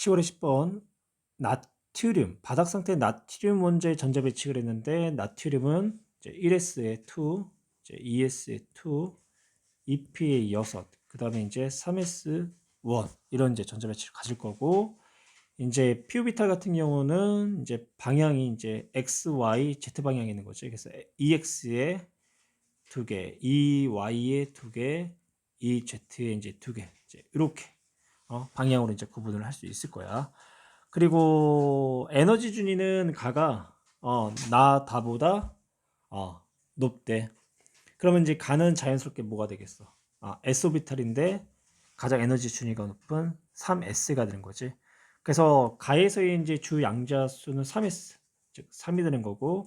10월에 10번 나트륨 바닥 상태 나트륨 원자의 전자 배치를 했는데 나트륨은 이제 1s에 2, 이제 2s에 2, 2p에 6, 그 다음에 이제 3s 1 이런 이제 전자 배치를 가질 거고 이제 피우비탈 같은 경우는 이제 방향이 이제 x, y, z 방향이 있는 거죠. 그래서 ex에 두 개, EY에 두 개, EZ에 이제 두 개, 이제 이렇게 어, 방향으로 이제 구분을 할 수 있을 거야. 그리고 에너지 준위는 가가 어, 나 다보다 어, 높대. 그러면 이제 가는 자연스럽게 뭐가 되겠어? 아, s 오비탈인데 가장 에너지 준위가 높은 3s가 되는 거지. 그래서 가에서의 이제 주 양자 수는 3s, 즉 3이 되는 거고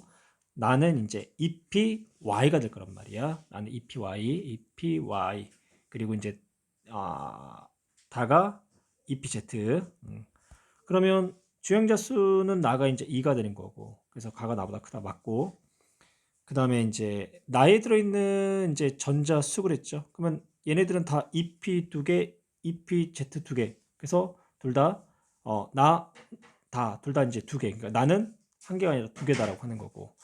나는 이제 EPY가 될 거란 말이야. 나는 EPY, EPY 그리고 이제 아, 다가 EPZ. 음. 그러면 주행자 수는 나가 이제 2가 되는 거고 그래서 가가 나보다 크다 맞고 그 다음에 이제 나에 들어있는 이제 전자 수 그랬죠. 그러면 얘네들은 다 EP 두 개, EPZ 두 개. 그래서 둘 다 어, 나 다 둘 다 이제 두 개. 그러니까 나는 한 개가 아니라 두 개다라고 하는 거고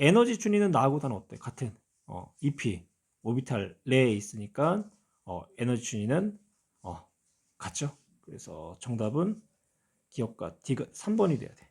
에너지 준위는 나하고는 어때? 같은 어, EP 오비탈 내에 있으니까 어, 에너지 준위는 어, 같죠. 그래서 정답은 기억과 D가 3번이 돼야 돼.